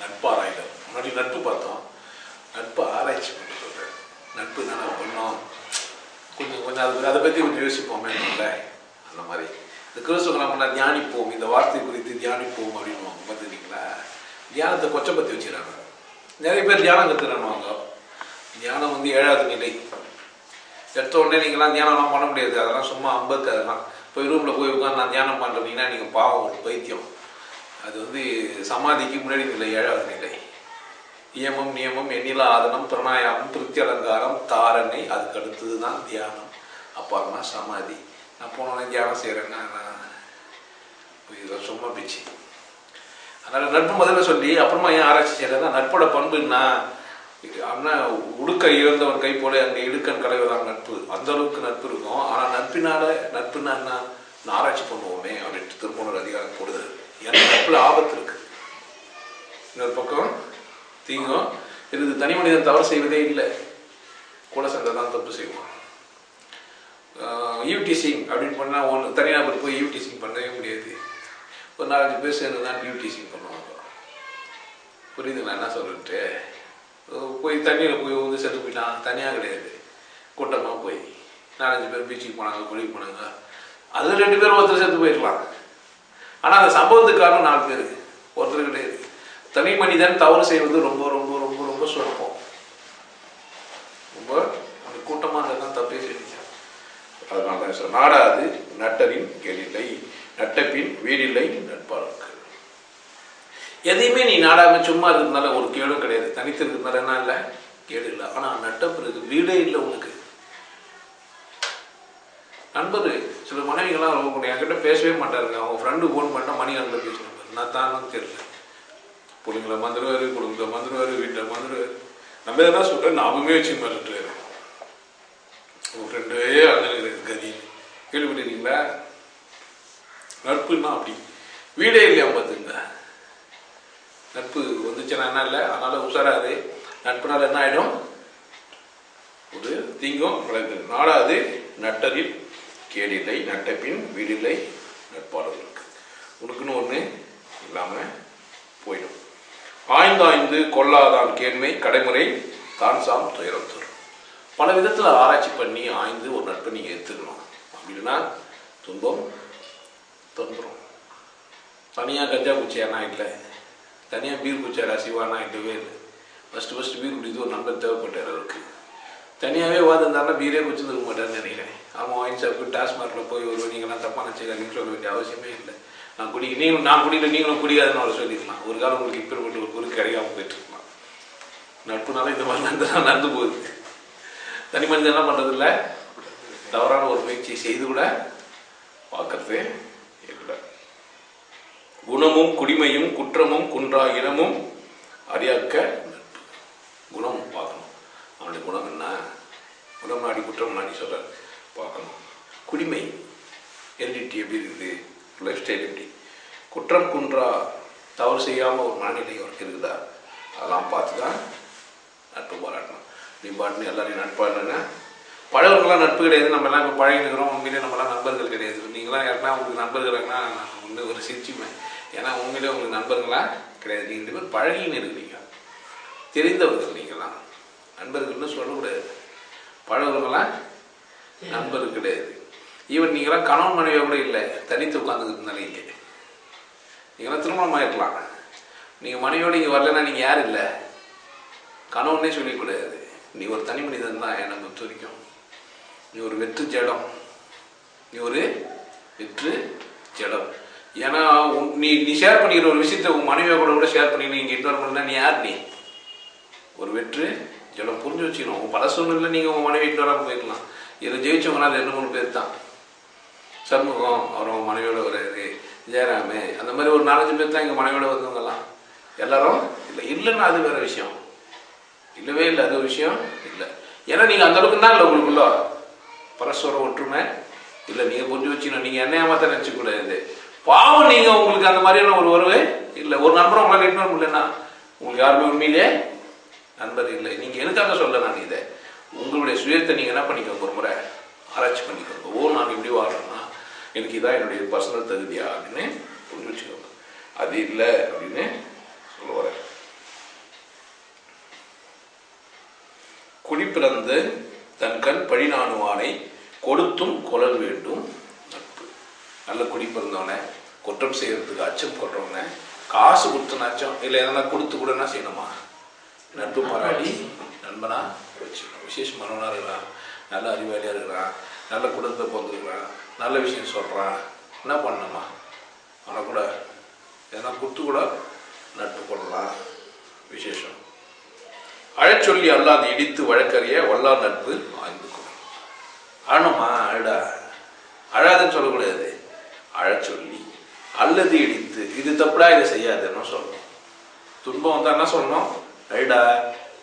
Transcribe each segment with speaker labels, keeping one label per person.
Speaker 1: நட்பு ஆராய்தல் முன்னாடி நட்பு பார்த்தோம். நட்பு ஆராய்ச்சி பண்ணி சொல்கிறேன் நட்பு நல்லா பண்ணோம்? கொஞ்சம் கொஞ்சம் அது அதை பற்றி கொஞ்சம் யோசிப்போமே இல்லை அந்த மாதிரி. இந்த கிறிஸ்துவ நம்ம தியானிப்போம். இந்த வார்த்தை குறித்து தியானிப்போம் அப்படின்னு பார்த்துக்கிங்களா தியானத்தை கொச்சப்பத்தி வச்சுக்கிறாங்க. நிறைய பேர் தியானம் கற்றுறானுவாங்க தியானம் வந்து ஏழாவது நிலை. எடுத்த உடனே நீங்களாம் தியானம்லாம் பண்ண முடியாது. அதெல்லாம் சும்மா அம்பத்து அதெல்லாம் போய் ரூமில் போய் உட்காந்து நான் தியானம் பண்ணுறீங்கன்னா நீங்கள் பாவம் பைத்தியம். அது வந்து சமாதிக்கு முன்னாடி நிலை ஏழாவது நிலை. நியமம் நியமம் எண்ணில ஆதனம் பிரணாயாமம் திருப்தி அலங்காரம் தாரணை அதுக்கு அடுத்தது தான் தியானம். அப்புறமா சமாதி. நான் போனோடனே தியானம் செய்கிறேன்னா நான் சும்மா பிச்சு. அதனால் நட்பு முதல்ல சொல்லி அப்புறமா ஏன் ஆராய்ச்சி செய்யறதுனா நட்போட பண்புன்னா அண்ணா உடுக்க இழந்தவன் கை போல அங்கே இடுக்கன் கலைவதான் நட்பு. அந்த அளவுக்கு நட்பு இருக்கும். ஆனால் நட்பினால நட்புன்னா என்ன? நான் ஆராய்ச்சி பண்ணுவோமே அப்படின்ட்டு திருப்பூர் அதிகாரம் போடுது. ஏன்னா நட்புல ஆபத்து இருக்கு. இன்னொரு பக்கம் தீங்கும் இது தனி மனிதன் தவறு செய்வதே இல்லை. கூட சண்டை தான் தப்பு செய்வோம் யூடிசிங் அப்படின்னு பண்ணால் ஒன்று தனிநபர் போய் யூடிசிங் பண்ணவே முடியாது. ஒரு நாலஞ்சு பேர் சேர்ந்து தான் யூடிசிங் பண்ணுவாங்க. புரியுதுங்களா என்ன சொல்லிட்டு போய் தண்ணியில் போய் வந்து செத்து போயிட்டான். தனியாக கிடையாது. கூட்டமாக போய். நாலஞ்சு பேர் பீச்சுக்கு போனாங்க குளிக்கு போனாங்க. அது ரெண்டு பேரும் ஒருத்தர் செத்து போயிடலாம் ஆனால் அந்த சம்பவத்துக்கு காரணம் நாலு பேர் ஒருத்தர் கிடையாது. தனி மனிதன் தவறு செய்வது ரொம்ப ரொம்ப ரொம்ப ரொம்ப சுலபம் ரொம்ப அந்த கூட்டமாக இருந்தால் தப்பே செஞ்சான் அதனால தான் சார் நாடாது நட்டரின் கேளில்லை நட்டப்பின் வீடில்லை நட்பாளருக்கு எதையுமே நீ நாடாம சும்மா இருக்கிறதுனால ஒரு கேடும் கிடையாது. தனித்து இருக்கிறதுனால என்ன இல்லை கேடு இல்லை. ஆனால் நட்ட பிறகு வீடே இல்லை உனக்கு. நண்பர் சில மனைவிகள்லாம் ரொம்ப பிடிக்கும் என்கிட்ட பேசவே மாட்டாருங்க. அவங்க ஃப்ரெண்டு ஃபோன் பண்ணால் மணி கணக்கில் பேசணும் நான் தானும் தெரியல. பிள்ளைங்கள மந்திருவாரு குடும்பத்தை மந்திருவாரு வீட்டில் மந்திருவாரு நம்ம எதனா சொல்கிறேன் நாமுமே வச்சு மறந்துட்டு உங்கள் ஃப்ரெண்டே அண்ணனுக்கு கதி கேள்விப்பட்டிருக்கீங்களா? நட்புன்னா அப்படி. வீடே இல்லையா பார்த்துங்க. நட்பு வந்துச்சுன்னா என்ன இல்லை? அதனால் உஷாராது நட்புனால என்ன ஆகிடும் ஒரு தீங்கும் விளைந்தது நாலாவது நட்டரில் கேடில்லை நட்டப்பின் வீடில்லை நட்பாளர்களுக்கு. உனக்குன்னு ஒன்று இல்லாமல் போயிடும். ஆய்ந்தாய்ந்து கொள்ளாதான் கேண்மை கடைமுறை தான் சாம் துயரம் தரும். பல விதத்தில் ஆராய்ச்சி பண்ணி ஆய்ந்து ஒரு நட்பை நீங்கள் எடுத்துக்கணும் அப்படின்னா துன்பம் தொந்தரும். தனியாக கஞ்சா குச்சியானா இல்லை? தனியாக பீர் குச்சியாரா சிவானா இல்லவே இல்லை? ஃபஸ்ட்டு ஃபஸ்ட்டு பீர் குடித்து ஒரு நண்பர் தேவைப்பட்டார் அவருக்கு தனியாகவே வாழ்ந்தாருன்னா பீரே குச்சிருக்க மாட்டார்னு நினைக்கிறேன். அவன் வாங்கி சாப்பிட்டு டாஸ்மார்க்கில் போய் ஒரு நீங்களாம் தப்பாக நினச்சிக்காதீங்கன்னு சொல்ல வேண்டிய அவசியமே இல்லை. நான் குடி நீங்களும் நான் குடிக்கல நீங்களும் குடிக்காதுன்னு அவரை சொல்லிக்கலாம் ஒரு காலம் உங்களுக்கு இப்பேற்பட்ட ஒரு பொருள் கிடைக்காம போயிட்டுருக்கலாம். நட்புனால இந்த மாதிரி நடந்து நடந்து போகுது. தனி மனிதன் என்ன பண்ணுறதில்ல தவறான ஒரு முயற்சியை செய்து கூட பார்க்கறது இல்லை. குணமும் குடிமையும் குற்றமும் குன்றா இனமும் அறியாக்க நட்பு. குணம் பார்க்கணும். குணம் என்ன குணம் நாடி குற்றம் நாடி சொல்ற பார்க்கணும் குடிமை எல்டிடி எப்படி இருக்குது? லைஃப் ஸ்டைல் எப்படி? குற்றம் குன்றா தவறு செய்யாமல் ஒரு மனநிலை அவருக்கு இருக்குதா? அதெல்லாம் பார்த்து தான் நட்பு பாராட்டணும் நீ பாட்டுன்னு எல்லாரையும் நட்பா இல்லைன்னா பழவர்கள்லாம் நட்பு கிடையாது. நம்ம எல்லாம் இப்போ பழகினுக்கிறோம் உண்மையிலே நம்மளாம் நண்பர்கள் கிடையாது. நீங்களாம் யாருன்னா உங்களுக்கு நண்பர்கள்னா நான் வந்து ஒரு சிரிச்சுமே. ஏன்னா உண்மையிலே உங்களுக்கு நண்பர்களாக கிடையாது. நீங்கள் ரெண்டு பேர் பழகின்னு இருக்கிறீங்க. தெரிந்தவர்கள் நீங்களாம் நண்பர்கள்னு சொல்லக்கூடாது பழகுறவங்களாம் நண்பர் கிடையாது. ஈவன் நீங்களாம் கணவன் மனைவியாக கூட இல்லை. தனித்து உட்காந்துக்கிட்டு நிலையிலே நீங்களாம் திருமணம் ஆகிருக்கலாம் நீங்கள் மனைவியோடு இங்கே வரலன்னா நீங்கள் யார் இல்லை? கணவனே சொல்லிக்கூடாது நீ ஒரு தனி மனிதன் தான் என்னை பொறுத்த வரைக்கும். நீ ஒரு வெற்று ஜடம். நீ ஒரு வெற்று ஜடம். ஏன்னா நீ நீ ஷேர் பண்ணிக்கிற ஒரு விஷயத்தை உன் மனைவியை கூட கூட ஷேர் பண்ணிக்கணும் இங்கே இன்டர் பண்ணா நீ யார் நீ? ஒரு வெற்று இதெல்லாம் புரிஞ்சு வச்சுக்கணும். உங்கள் பல சூழ்நிலை நீங்கள் உங்கள் மனைவி இன்டராக போயிருக்கலாம். இதில் ஜெயிச்சவங்கன்னா ரெண்டு மூணு பேர் தான். சண்முகம் அவர் அவங்க மனைவியோட வர்றாரு ஜெயராமு அந்த மாதிரி ஒரு நாலஞ்சு பேர் தான் எங்கள் மனைவியோட வந்தவங்கலாம் எல்லாரும் இல்லை. இல்லைன்னா அது வேற விஷயம். இல்லவே இல்லை. அது விஷயம் இல்லை. ஏன்னா நீங்கள் அந்தளவுக்கு தான் இல்லை உங்களுக்குள்ள. பரஸ்பர ஒற்றுமை இல்லை. நீங்கள் புரிஞ்சு வச்சுக்கணும். நீங்கள் என்ன ஏமாத்த நினச்சிக்கூடாது பாவம் நீங்கள் உங்களுக்கு அந்த மாதிரியான ஒரு உறவு இல்லை. ஒரு நண்பரை உங்களால் இன்வெர்ட் இல்லைன்னா உங்களுக்கு யாருமே உண்மையிலே நண்பர் இல்லை. நீங்கள் எனக்காக சொல்ல நான் இதை. உங்களுடைய சுயத்தை நீங்கள் என்ன பண்ணிக்கோங்க ஒரு முறை? ஆராய்ச்சி பண்ணிக்கோங்க. ஓ நான் இப்படி வாழ்கிறேன்னா எனக்கு இதான் என்னுடைய பர்சனல் தகுதியா அப்படின்னு புரிஞ்சு வச்சுக்கோங்க. அது இல்லை அப்படின்னு சொல்ல வரேன் குடிப்பிறந்து தன் கண் பழி நாணுவானை கொடுத்தும் குழல் வேண்டும். நட்பு. நல்ல குடி பிறந்தவனே குற்றம் செய்யறதுக்கு அச்சம் கொள்றவனே காசு கொடுத்தனாச்சும் இல்லை எதனா கொடுத்து கூட என்ன செய்யணுமா? நட்பு பாராட்டி நண்பனாக வச்சுக்கணும். விசேஷமானவனா இருக்கிறான் நல்ல அறிவாளியாக இருக்கிறான் நல்ல குடும்பத்தை பிறந்திருக்கிறான் நல்ல விஷயம் சொல்கிறான் என்ன பண்ணணுமா? அவனை கூட எதனா குத்து கூட நட்பு கொள்ளலாம். விசேஷம். அழச்சொல்லி அல்லாது இடித்து வழக்கறிய வல்லார் நட்பு ஆய்ந்து கொள்ளும். அழணுமா அழடா அழாதுன்னு சொல்லக்கூடாது. அழச்சொல்லி அல்லது இடித்து இது தப்புடா இதை செய்யாதுன்னு சொல்லணும் துன்பம் வந்தால் என்ன சொல்லணும்? அழுடா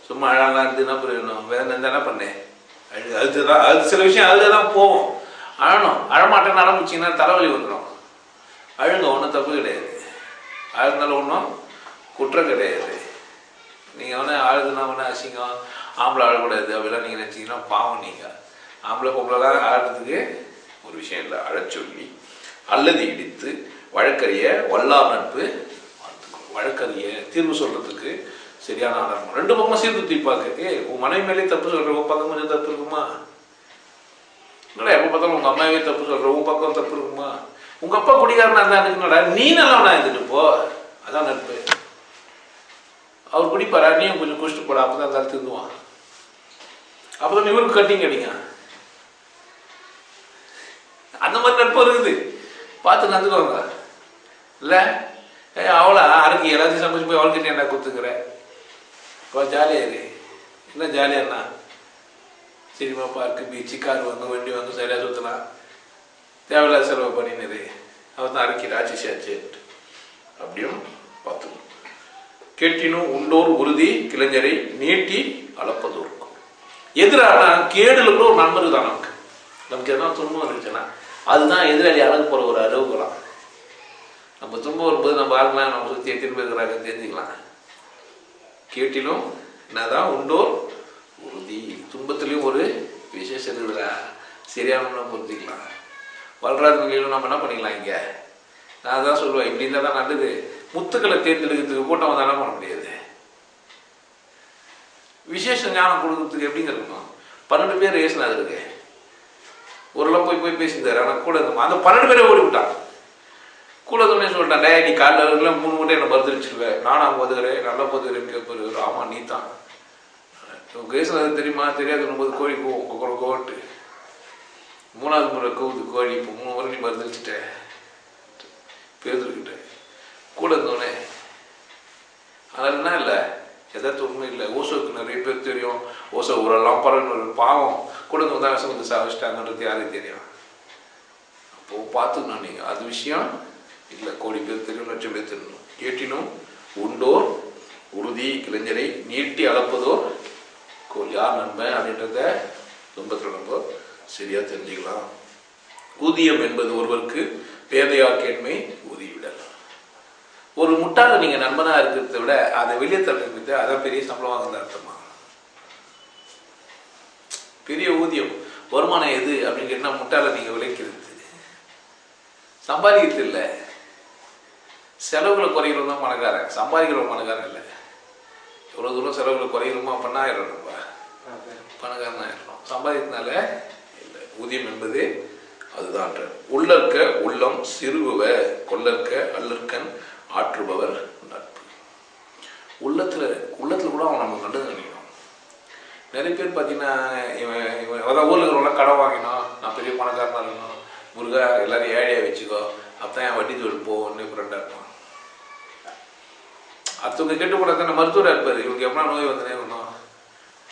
Speaker 1: சும்மா அழகாக இருந்து என்ன புரியணும்? வேற என்ன பண்ணேன் அழு அதுதான் அது சில விஷயம் அதில் தான் போகும். அழணும். அழமாட்டேன்னு ஆரம்பிச்சிங்கன்னா தலைவலி வந்துடும் அழுங்க ஒன்றும் தப்பு கிடையாது. அழுந்தாலும் ஒன்றும் குற்றம் கிடையாது. நீங்கள் வந்து அழுதுனா ஒன்று அசிங்கம். ஆம்பளை அழக்கூடாது. அப்படிலாம் நீங்கள் நினச்சிங்கன்னா பாவம் நீங்கள் ஆம்பளை பொம்பளைலாம் ஆடுறதுக்கு ஒரு விஷயம் இல்லை. அழச்சொல்லி அல்லது இடித்து வழக்கறிய வல்லா நட்பு வழக்கறிய தீர்வு சொல்கிறதுக்கு சரியான ஆதாரம்? ரெண்டு பக்கமும் சீர்திருத்தி பார்க்க ஏ உன் மனைவி மேலே தப்பு சொல்ற உன் பக்கம் கொஞ்சம் தப்பு இருக்குமா? என்னடா எப்போ பார்த்தாலும் உங்க அம்மாவே தப்பு சொல்ற உன் பக்கம் தப்பு இருக்குமா? உங்க அப்பா குடிகாரனா இருந்தா இருக்குனடா நீ நல்லவனா இருந்துட்டு போ. அதான் நட்பு. அவர் குடிப்பாரா? நீயும் கொஞ்சம் குடிச்சிட்டு போடா அப்பதான் இருந்தாலும் திருந்துவான். அப்பதான் இவருக்கு கட்டிங் அடிங்க அந்த மாதிரி நட்பு இருக்குது. பார்த்து நடந்துக்கோங்க. இல்லை? ஏ அவளா? அரைக்கி எல்லாத்தையும் சமைச்சு போய் அவள்கிட்ட என்ன கொடுத்துக்கிறேன் அப்போ ஜாலியாக இரு என்ன ஜாலியாண்ணா சினிமா பார்க்கு பீச்சு கார் வாங்க வண்டி வாங்க சரியாக சுற்றலாம் தேவையில்லாத செலவு பண்ணினது. அவர் தான் அரைக்கி ராட்சசி ஆச்சுன்ட்டு அப்படியும் பார்த்துக்கணும். கேட்டினும் உண்டோர் உறுதி கிளைஞரை நீட்டி அளப்பதோர் எதிரான கேடுல கூட ஒரு நண்பர் தான் நமக்கு. நமக்கு எதனா துன்பம் இருந்துச்சுன்னா அதுதான் எதிராளி அழகு போகிற ஒரு அறிவுகளாம் நம்ம துன்பம் வரும்போது நம்ம ஆளுங்களாம் நம்ம சுற்றி திரும்ப பேர் இருக்கிறாங்க தெரிஞ்சுக்கலாம். கேட்டிலும் என்னதான் உண்டோ உறுதி. துன்பத்துலேயும் ஒரு விசேஷம் இருக்குதுடா சரியானவனா புரிஞ்சுக்கலாம் வளராத நிலையிலும் நம்ம என்ன பண்ணிக்கலாம் இங்கே? நான் தான் சொல்லுவேன் இப்படி இருந்தால் தான் நல்லது. முத்துக்களை தேர்ந்தெடுக்கிறதுக்கு கூட்டம் வந்தால் என்ன பண்ண முடியாது? விசேஷ ஞானம் கொடுக்கறதுக்கு எப்படிங்க இருக்கணும்? பன்னெண்டு பேர் ஏசினாது இருக்கு. ஒரு போய் போய் பேசியிருந்தாரு ஆனால் கூட இருந்தோம் அந்த பன்னெண்டு பேரை ஓடி விட்டான். கூட இருந்தோடனே டே நீ காலைல இருக்கல மூணு மூட்டை என்னை மறுதளிச்சிருவேன் நானா போதுகிறேன் நல்லா போதுகிறேன் கேட்பாரு. ஆமா நீ தான் கேசினது தெரியுமா? தெரியாது. போது கோழி கூவும் கொக்கர கோட்டு மூணாவது முறை கூவுது கோழி இப்போ மூணு முறை நீ மறுதளிச்சிட்ட பேருக்கிட்ட கூட இருந்தோடனே அதனால என்ன இல்லை? எதாச்சும் உண்மை இல்லை. ஓசோவுக்கு நிறைய பேர் தெரியும். ஓசோ ஊரெல்லாம் பரவாயில்ல ஒரு பாவம். கூட தான் விஷம் வந்து சாவிச்சிட்டாங்கன்றது யாருக்கு தெரியும்? அப்போ பார்த்துக்கணும் நீங்கள் அது விஷயம் இல்லை கோடி பேர் தெரியும் லட்சம் பேர் தெரியணும் கேட்டினும் உண்டோர் உறுதி இளைஞரை நீட்டி அளப்பதோர் கோ- யார் நன்மை அப்படின்றத துன்பத்தில் நம்ம சரியா தெரிஞ்சுக்கலாம். ஊதியம் என்பது ஒருவருக்கு பேதையாக்கேண்மை ஊதிவிடல். ஒரு முட்டாள நீங்க நண்பனாக இருக்கிறத விட அதை வெளியே தள்ளுறது அதான் பெரிய சம்பளம் வாங்குறது அர்த்தமா? பெரிய ஊதியம். வருமானம் எது அப்படின்னு கேட்டால் முட்டாள நீங்க விளைக்கிறது சம்பாதிக்கிறது இல்லை. செலவுகளை குறைகிறது தான் பணக்காரன் சம்பாதிக்கிறவன் பணக்காரன் இல்லை. எவ்வளவு தூரம் செலவுகளை குறைகிறோமோ அப்படின்னா ஆயிடும் நம்ம பணக்காரன் ஆயிடணும் சம்பாதிக்கிறதுனால இல்லை ஊதியம் என்பது அதுதான். உள்ளற்க உள்ளம் சிறுவ கொள்ளற்க அல்லற்கண் ஆற்றுபவர் நட்பு. உள்ளத்துல உள்ளத்துல கூட அவன் நம்ம கண்டு நினைக்கணும் நிறைய பேர் பார்த்தீங்கன்னா இவன் இவன் அதாவது ஊரில் இருக்கிறவங்களாம் கடன் வாங்கினோம். நான் பெரிய பணக்காரனா இருக்கணும். முருகா எல்லாரும் ஏழையா வச்சுக்கோ. அப்பதான் என் வட்டி தொழில் போகணும்னு ஃப்ரெண்டாக இருப்பான். அடுத்தவங்க கெட்டு தானே மருத்துவராக இருப்பார் இவங்க எப்படின்னா நோய் வந்தனே ஒன்றும்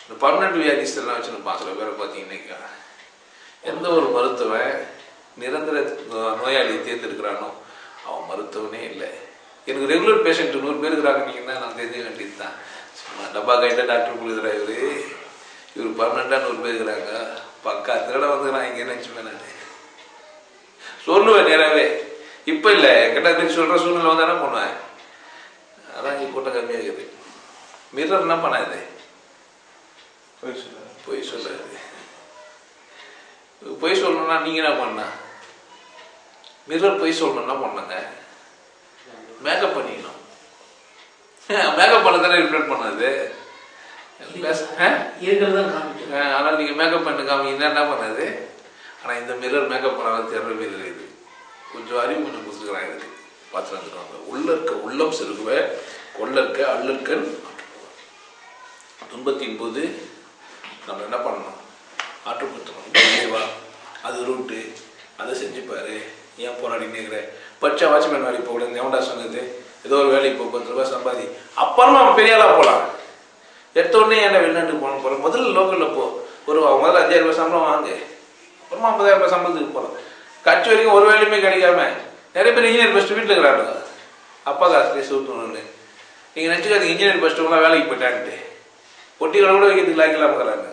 Speaker 1: இந்த பர்மனெண்ட் வியாதிஸ்டெல்லாம் வச்சுருப்பான் சில பேரை பார்த்தீங்கன்னா எந்த ஒரு மருத்துவன் நிரந்தர நோயாளியை தேர்ந்தெடுக்கிறானோ அவன் மருத்துவனே இல்லை. எனக்கு ரெகுலர் பேஷண்ட் நூறு பேர் இருக்கிறாங்கன்னு நீங்கன்னா நான் தெரிஞ்ச வேண்டியது தான். சும்மா டப்பா கைட்ட டாக்டர் கொடுக்குறா இவரு. இவர் பர்மனெண்ட்டாக நூறு பேர் இருக்கிறாங்க. பக்கா திருட வந்துக்கிறான். இங்கே நினச்சிப்பேன் நான்? சொல்லுவேன் நேராகவே இப்போ இல்லை. என்கிட்ட சொல்கிற சூழ்நிலை வந்து என்ன பண்ணுவேன்? கூட்டம் கம்மியாக இருக்குது மிரர் என்ன பண்ணாது
Speaker 2: போய்
Speaker 1: சொல்லாது பொய் சொல்லணும்னா நீங்க என்ன பண்ண மிரர் பொய் சொல்லணும் என்ன பண்ணுங்க. மேக்கப் பண்ணிக்கணும். மேக்கப் பண்ண தானே ரிப்ளேட் பண்ணாது ஆனால் நீங்கள் மேக்கப் பண்ண காமிங்கன்னா என்ன பண்ணாது ஆனால் இந்த மிரர் மேக்கப் பண்ணாத திறமை மிரர் இது. கொஞ்சம் அறிவு கொஞ்சம் கொடுத்துக்கிறான் இதுக்கு. பார்த்து வந்துருவாங்க. உள்ள இருக்க உள்ளம் செருகுவ கொள்ள இருக்க துன்பத்தின் போது நம்ம என்ன பண்ணணும்? ஆற்றுப்படுத்தணும் இறைவா அது ரூட்டு அதை செஞ்சுப்பாரு ஏன் போராடின்னு இருக்கிற பச்சை வாட்ச்மேன் வேலைக்கு போகக்கூடாது எவன்டா சொன்னது? ஏதோ ஒரு வேலைக்கு போ பத்து ரூபாய் சம்பாதி. அப்புறமா அவன் பெரிய ஆளாக போகலாம் எடுத்த உடனே ஏன்டா வெளிநாட்டுக்கு போகணும் போகிறோம் முதல்ல லோக்கலில் போ. ஒரு முதல்ல அஞ்சாயிரம் ரூபாய் சம்பளம் வாங்கு. அப்புறமா ஐம்பதாயிரம் ரூபாய் சம்பளத்துக்கு போகலாம் கட்சி வரைக்கும் ஒரு வேலையுமே கிடைக்காம நிறைய பேர் இன்ஜினியர் ஃபஸ்ட்டு வீட்டில் இருக்கிறாங்க. அப்பா காசு பேசி ஊற்றணும்னு நீங்கள் நினச்சிக்காதீங்க இன்ஜினியர் ஃபஸ்ட்டுலாம் வேலைக்கு போயிட்டான்ட்டு. பொட்டிகளை கூட வைக்கிறதுக்கு லாய்க்கலாம் இருக்கிறாங்க.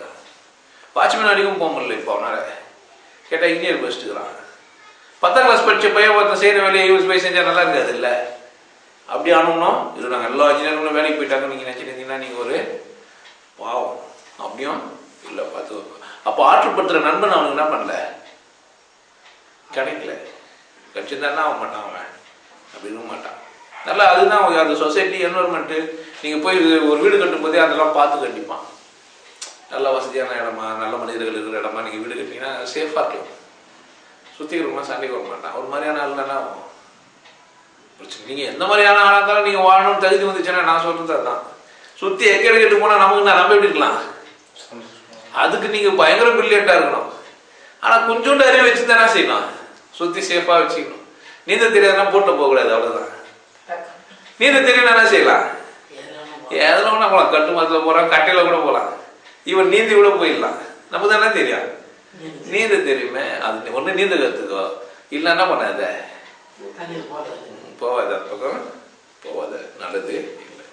Speaker 1: வாட்ச்மேன் வரைக்கும் போக முடியல இப்போ அவனால். கேட்டால் இன்ஜினியர் ஃபஸ்ட்டுக்கிறான் பத்தாம் கிளாஸ் படித்த பையன் ஒருத்தன் செய்கிற வேலையை யூஸ் போய் செஞ்சால் நல்லா இருக்காது இல்லை? அப்படி ஆனோம்னா இது நாங்கள் எல்லா இன்ஜினியர்களும் வேலைக்கு போயிட்டாங்க நீங்கள் நினச்சிருந்தீங்கன்னா நீங்கள் ஒரு பாவம். அப்படியும் இல்லை பார்த்து அப்போ ஆற்றுப்படுத்துகிற நண்பன் அவனுக்கு என்ன பண்ணல? கிடைக்கல. கிடைச்சிருந்தான்னா அவன் மாட்டான் அவன்? அப்படி இருக்க மாட்டான். நல்லா அதுதான் அந்த சொசைட்டி என்வரன்மெண்ட்டு நீங்கள் போய் ஒரு வீடு கட்டும் போதே அதெல்லாம் பார்த்து கண்டிப்பான் நல்ல வசதியான இடமா நல்ல மனிதர்கள் இருக்கிற இடமா நீங்கள் வீடு கட்டிங்கன்னா சேஃபாக இருக்கும். சுற்றி இருக்கிறவங்க சண்டைக்கு வர மாட்டான் ஒரு மாதிரியான ஆள் தானே ஆகும் பிரச்சனை. நீங்கள் எந்த மாதிரியான ஆளாக இருந்தாலும் நீங்கள் வாழணும் தகுதி வந்துச்சுன்னா நான் சொல்கிறது அதுதான் சுற்றி எக்கேடு கெட்டு போனால் நமக்கு நான் நம்ப எப்படி இருக்கலாம்? அதுக்கு நீங்கள் பயங்கர பிரில்லியண்ட்டாக இருக்கணும். ஆனால் கொஞ்சோண்டு அறிவு வச்சு தானே செய்யணும் சுற்றி சேஃபாக வச்சுக்கணும். நீந்த தெரியாதுன்னா போட்டு போகக்கூடாது அவ்வளோதான் நீந்த தெரியல என்ன செய்யலாம்? எதில் கூட போகலாம் கட்டு மரத்தில் போகிறான் கட்டையில் கூட போகலாம் இவன் நீந்தி கூட போயிடலாம். நமக்கு தானே தெரியும்? நீந்த தெரியுமே. அது ஒன்று நீந்த கற்றுக்கோ இல்லைன்னா பண்ணாத? போவாத அந்த பக்கம் போவாத நல்லது. இல்லை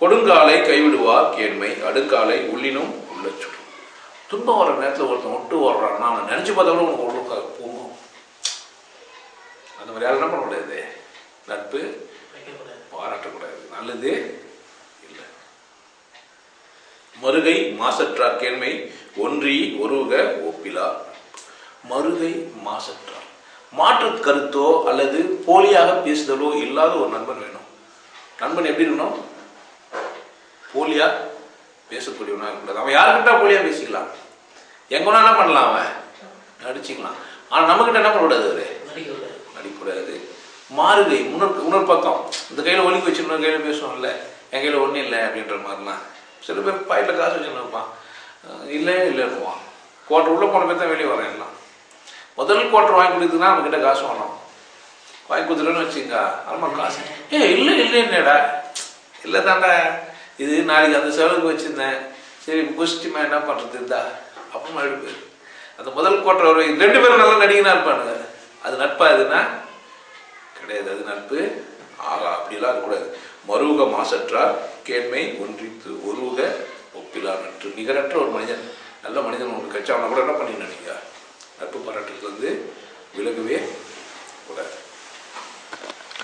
Speaker 1: கொடுங்காலை கைவிடுவார் கேண்மை. அடுங்காலை உள்ளினும் உள்ள சுடும் துன்பம் வர நேரத்தில் ஒருத்தன் ஒட்டு ஓடுறான்னா அவனை நினச்சி பார்த்தா கூட உனக்கு உள்ளுக்கா போகும். அந்த மாதிரி யாரும் என்ன பண்ண முடியாது? நட்பு பாராட்டக்கூடாது. நல்லது இல்லை. மறுகை மாசற்றார் கேண்மை ஒன்றி ஒருக ஒப்பிலா. மறுகை மாசற்றார் மாற்று கருத்தோ அல்லது போலியாக பேசுதலோ இல்லாத ஒரு நண்பன் வேணும். நண்பன் எப்படி இருக்கணும்? போலியா பேசக்கூடியவனா இருக்கக்கூடாது. அவன் யாருக்கிட்ட போலியா பேசிக்கலாம்? எங்கன்னா என்ன பண்ணலாம் அவன்? நடிச்சுக்கலாம். ஆனா நம்மகிட்ட என்ன பண்ணக்கூடாது அவரு?
Speaker 3: நடிக்கக்கூடாது.
Speaker 1: மாறுகை முன்னோர் உணர் பக்கம் இந்த கையில் ஒலிக்கு வச்சு இன்னொரு கையில் பேசுவோம்ல. என் கையில் ஒன்றும் இல்லை அப்படின்ற மாதிரிலாம். சில பேர் பாயிட்டில் காசு வச்சுன்னு இருப்பான். இல்லை இல்லைன்னுவான் குவார்டர் உள்ளே போன பேர் தான் வெளியே வரேன் எல்லாம். முதல் குவார்டர் வாங்கி கொடுத்ததுன்னா நம்மக்கிட்ட காசு வேணும். வாங்கி கொடுத்துட்டோன்னு வச்சுங்க ஆமாம் காசு. ஏ இல்லை இல்லை என்னடா இல்லை தாண்டா இது நாளைக்கு அந்த செலவுக்கு வச்சுருந்தேன். சரி குஷ்டிமா என்ன பண்ணுறது இருந்தா அப்புறமா எடுப்பு அந்த முதல் குவார்டர் வரும் ரெண்டு பேரும் நல்லா நடிகனா இருப்பானுங்க. அது நட்பா எதுனா கிடையாது. அது நட்பு ஆகா அப்படிலாம் இருக்கக்கூடாது. மருக மாசற்றார் கேண்மை ஒன்றித்து ஒருவுக ஒப்பிலா நட்பு. நிகரற்ற ஒரு மனிதன் நல்ல மனிதன் உங்களுக்கு கட்சி அவனை கூட என்ன பண்ணிடணும் நீங்கள் நட்பு பாராட்டுறது வந்து விலகவே கூடாது.